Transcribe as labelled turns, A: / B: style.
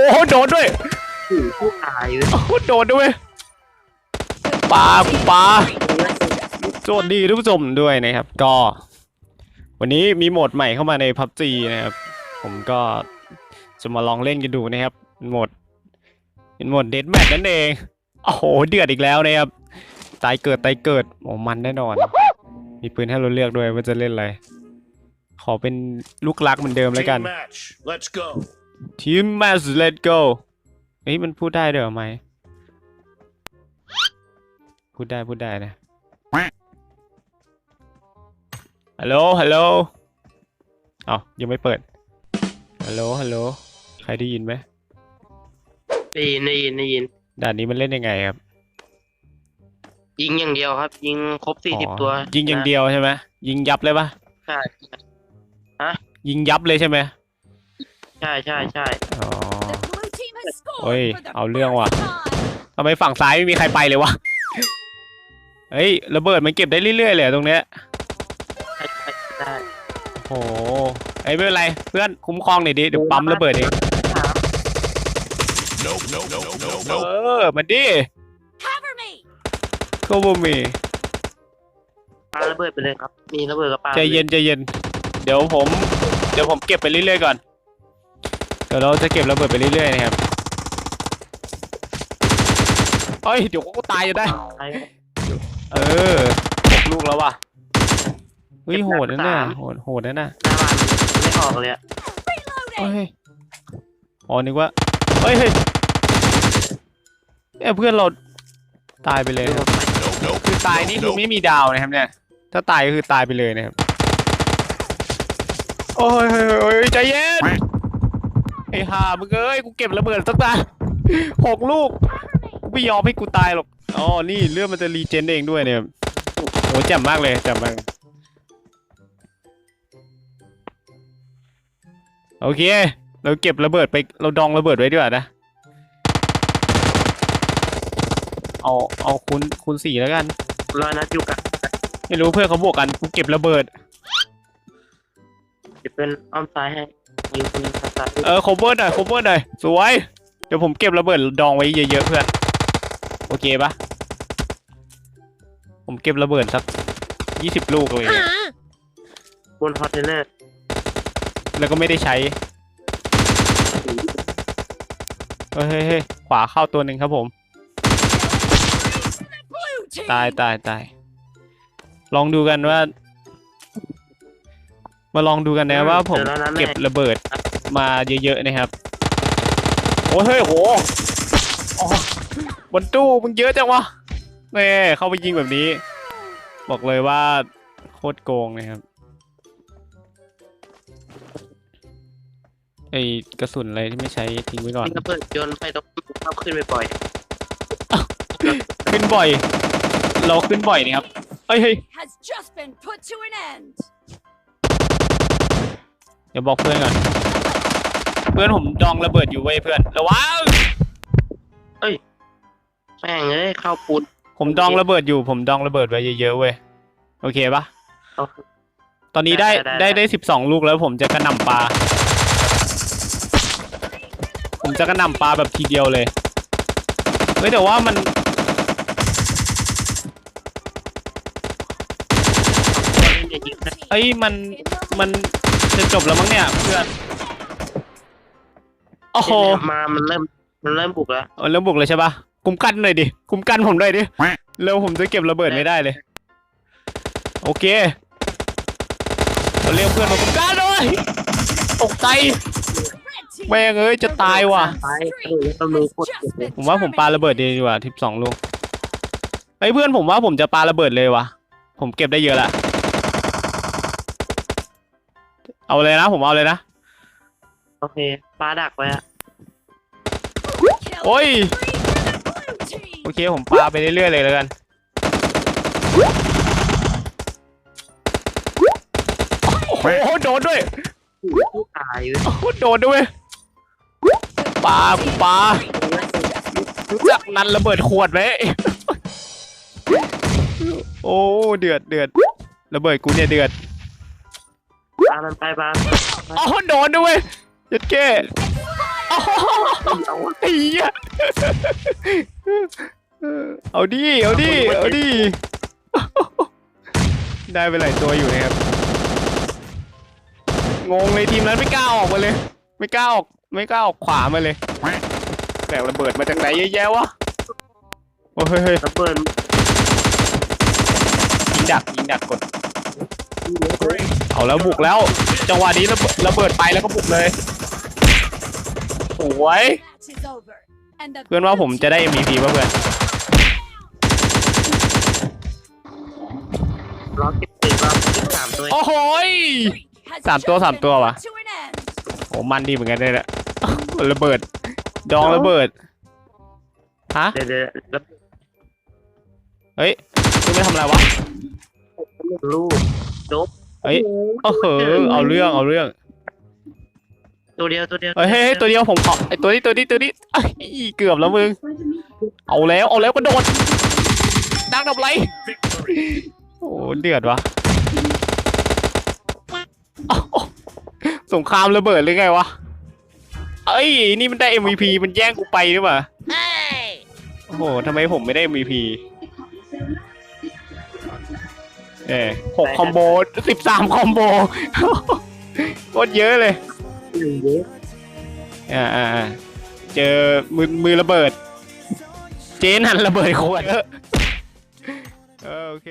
A: อ้โหโดนด้วย
B: ผู้ผู้ตายเลย
A: โอ้โหโดนด้วยปลากูปลาสวัสดีทุกผู้ชมด้วยนะครับ ก็ วันนี้มีโหมดใหม่เข้ามาในพับจีนะครับ ผมก็จะมาลองเล่นกันดูนะครับโหมดเป็นโหมดเดดแมทนั่นเอง โอ้โหเดือดอีกแล้วนะครับตายเกิดตายเกิดโอ้มันแน่นอน มีปืนให้เราเลือกด้วยว่าจะเล่นอะไร ขอเป็นลูกรักเหมือนเดิมแล้วกัน
C: Team match. Let's go.
A: ทีมแมส let's go เฮ้ยมันพูดได้ด้วยเหรอไหมพูดได้พูดได้นะฮัลโหลฮัลโหลอ๋อยังไม่เปิดฮัลโหลฮัลโหลใครได้ยินไหม
B: ได้ยินได้ยินได้ยิน
A: ด่านนี้มันเล่นยังไงครับ
B: ยิงอย่างเดียวครับ ยิงครบสี่สิบ
A: อ๋อ
B: ตัว
A: ยิงอย่างเดียวใช่ไหมยิงยับเลยปะ
B: ใช่
A: ยิงยับเลยใช่ไหม
B: ใช่ใช่ใช่
A: อ๋อ
D: The blue team has scored
A: Ôi,
D: for the
A: ảo lương
D: first
A: à?
D: time.
A: ทำไมฝั่งซ้ายไม่มีใครไปเลยวะ เฮ้ยระเบิดมันเก็บได้เรื่อยๆเลยอะตรงเนี้ย
B: ใช่ใช่ใช่
A: โอ้โหไอ้ยไม่เป็นไร เพื่อนคุ้มครองหน่อยดิ เดี๋ยวปั๊มระเบิดเอง
B: ถาม
C: Nope, nope, nope, nope,
A: เอ
C: nope.
A: อมันดิ
D: Cover me.
A: ก็บ่มี
B: ปาระเบิดไปเลยครับ มีระเบิดกับปา
A: ใจเย็นใจเย็น เดี๋ยวผม เดี๋ยวผมเก็บไปเรื่อยๆก่อน เดี๋ยวเราจะเก็บระเบิดไปเรื่อยๆนะครับเอ้ยเดี๋ยวก็ตายจะได้
B: ใช่
A: เออหกลูกแล้วว่ะ เฮ้ยโหดนะเนี่ยโหดโหดนะน่ะ
B: หน้าบ้านมันไม่ออกเลยอะ
A: เฮ้
D: Reloading.
A: ยอ๋อนึกว่าเฮ้ยเฮ้ยเนี่ยเพื่อนเราตายไปเลยครับ
C: Nope, nope.
A: คือตายนี่คือไม่มีดาวนะครับเนี่ย ถ้าตายก็คือตายไปเลยนะครับ โอ้ยเฮ้ยเฮ้ยเฮ้ยใจเย็น ไอ้ห่ามึงเอ้ยกูเก็บระเบิดสักตาหกลูกกูไม่ยอมให้กูตายหรอกอ๋อนี่เลือดมันจะรีเจนเองด้วยเนี่ยโหแจ่มมากเลยแจ่มมากโอเค เราเก็บระเบิดไปเราดองระเบิดไว้ดีกว่านะเอาเอาคูณคูณสี่แล้วกัน
B: รอยนัดอยู่กัน
A: ไม่รู้เพื่อนเขาบวกกันกูเก็บระเบิด
B: จะเป็นอ้อมซ้ายให้ ยิงปืนภาษา
A: เออ cover หน่อย cover หน่อย สวย เดี๋ยวผมเก็บระเบิดดองไว้เยอะๆเพื่อน โอเคปะผมเก็บระเบิดสักยี่สิบลูกเลยเนี่ย
B: บนคอนเทนเนอร์
A: แล้วก็ไม่ได้ใช้ เฮ้ยเฮ้ยเฮ้ยขวาเข้าตัวหนึ่งครับผม
D: Blue team.
A: ตายตายตาย ลองดูกันว่า มาลองดูกันนะว่าผม
B: เดี๋ยวแล้วนะแม่
A: เก็บระเบิดมาเยอะๆนะครับ โอ้ยเฮ้ยโหอ๋อบนตู้มึงเยอะจังวะแม่เข้าไปยิงแบบนี้ บอกเลยว่าโคตรโกงนะครับไอ้กระสุนอะไรที่ไม่ใช้ทิ้งไว้ก่อน
B: ยิงระเบิดโยนไปตรงเข้าขึ้นไปปล่อย
A: ขึ้นบ่อย เราขึ้นบ่อยนี่ครับเอ้ยเฮ้ย ดี๋ยวบอกเพื่อนก่อน เพื่อนผมดองระเบิดอยู่เว้ยเพื่อนระวัง
B: แม่งเอ้ยเข้าปูน
A: ผมดองระเบิดอยู่ ผมดองระเบิดไว้เยอะๆเว้ยโอเคปะ
B: เอา
A: ตอนนี้ได้
B: ได้
A: ได้
B: ได้
A: ได้สิบสองลูกแล้วผมจะกระหน่ำปลาผมจะกระหน่ำปลาแบบทีเดียวเลยเฮ้ยแต่ว่ามัน
B: อย่ายิงนะ
A: เอ้ยมัน
D: In the
A: มัน จะจบแล้วมั้งเนี่ยเพื่อนโอ้โห
B: มามันเริ่มมันเริ่มบุกแล้ว
A: เอาเริ่มบุกเลยใช่ปะคุ้มกันหน่อยดิคุ้มกันผมหน่อยดิเร็วผมจะเก็บระเบิดไม่ได้เลย โอเคเราเรียกเพื่อนมาคุ้มกันด้วยตกใจ
D: red team.
A: แม่งเอ้ยจะตายว่ะ
B: ตายเออต้องมือโคตรเจ็บเลย
A: ผมว่าผมปาระเบิดดีกว่าทิปสองลูกไอ้ยเพื่อนผมว่าผมจะปาระเบิดเลยว่ะผมเก็บได้เยอะละ เอาเลยนะ ผมเอาเลยนะ
B: โอเคปลาดักไว้อะ
D: Killing
A: Ôi.
D: spree for the blue team.
A: โอเค ผมปาไปเรื่อยๆเลยแล้วกัน โอ้โห โดนด้วย
B: ผู้ตายเลย
A: โอ้โหโดนด้วยปากูปารู้จักนันระเบิดขวดไหมโอ้ เดือดเดือดระเบิดกูเนี่ยเดือด
B: ปลามันไปปลา
A: อ๋อโดนด้วยเจ็ดเก้โอ้โห
B: เอาวะ
A: ไอ้เหี้ยเอาดิ เอาดิ เอาดิ ได้ไปหลายตัวอยู่นะครับ งงเลยทีมนั้นไม่กล้าออกมาเลย ไม่กล้าออก ไม่กล้าออกขวามาเลยแบกระเบิดมาจากไหนเยอะแยะวะ โอ้เฮ้ยเฮ้ย
B: ระเบิด
A: ยิงดักยิงดักกด เอาแล้วบุกแล้ว จังหวะนี้ระเบิดระเบิดไปแล้วก็บุกเลยสวย
D: Match is over. And the
A: เพื่อนว่าผมจะได้ MVP ป่ะเพื่อน
B: ร้อยสิบสี่รอบสิบสามตัว
A: โอ้โหย
D: streak has
A: สามตัว
D: just
A: สาม
D: been
A: ตัวว่ะ
D: put to an end.
A: โอ้มันดีเหมือนกันเลยแหละระเบิด ดองระเบิดฮะ
B: เดี๋ยวเดี๋ยวแล้ว
A: เฮ้ยคุณไม่ทำอะไรวะ
B: ลูกจบ
A: เฮ้ยโอ้โหเอาเรื่องเอาเรื่อง
B: ตัวเดียวตัวเดียว
A: เฮ้ยเฮ้ยเฮ้ยตัวเดียวผมขอไอตัวนี้ตัวนี้ตัวนี้ไอ้ยเกือบแล้วมึงเอาแล้วเอาแล้วก็โดดดังดับไร
C: Victory.
A: โอ้เดือดวะอ้าวสงครามระเบิดหรือไงวะเอ้ยนี่มันได้ MVP มันแย่งกูไปหรือเปล่าโอ้โหทำไมผมไม่ได้ MVP เอ่หกคอมโบสิบสามคอมโบโคตรเยอะเลย
B: หนึ่งเยอะ
A: อ่าอ่าอ่าเจอมือมือระเบิด เจนันระเบิดขวดเออเออโอเค